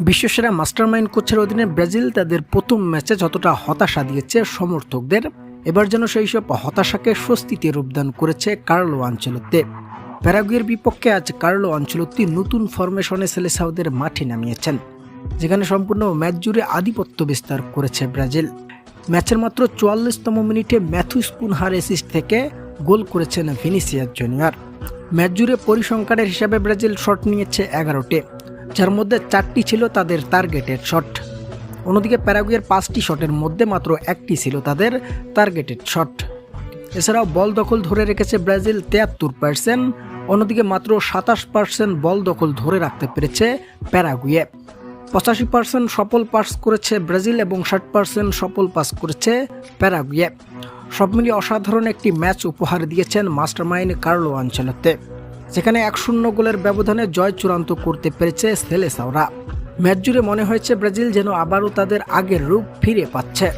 বিশ্বসেরা mastermind কোচের অধীনে Brazil তাদের প্রথম ম্যাচে যতটা হতাশা দিয়েছে সমর্থকদের, এবার যেন সেই সব হতাশাকে স্বস্তিতে রূপদান করেছে কার্লো আঞ্চলতে প্যারাগুয়ের বিপক্ষে আজ কার্লো আঞ্চলতি নতুন ফরমেশনে সেলেসাউদের মাঠে নামিয়েছেন, যেখানে সম্পূর্ণ ম্যাচ জুড়ে আধিপত্য বিস্তার করেছে ব্রাজিল। ম্যাচের মাত্র চুয়াল্লিশতম মিনিটে ম্যাথুস কুনহার অ্যাসিস্ট থেকে গোল করেছেন ভিনিসিয়াস জুনিয়র। ম্যাচ জুড়ে পরিসংখ্যানের হিসাবে ব্রাজিল শট নিয়েছে এগারোটি। যার মধ্যে চারটি ছিল তাদের টার্গেটেড শট অন্যদিকে প্যারাগুয়ের পাঁচটি শটের মধ্যে মাত্র একটি ছিল তাদের টার্গেটেড শট এছাড়াও বল দখল ধরে রেখেছে ব্রাজিল তেয়াত্তর পার্সেন্ট অন্যদিকে মাত্র সাতাশ পার্সেন্ট বল দখল ধরে রাখতে পেরেছে প্যারাগুয়ে। পঁচাশি পার্সেন্ট সফল পাস করেছে ব্রাজিল এবং ষাট পার্সেন্ট সফল পাস করেছে প্যারাগুয়ে। সব মিলিয়ে অসাধারণ একটি ম্যাচ উপহার দিয়েছেন মাস্টারমাইন্ড কার্লো আঞ্চলতে যেখানে এক শূন্য গোলের ব্যবধানে জয় চূড়ান্ত করতে পেরেছে সেলেসাওরা। ম্যাচ জুড়ে মনে হয়েছে ব্রাজিল যেন আবারও তাদের আগের রূপ ফিরে পাচ্ছে।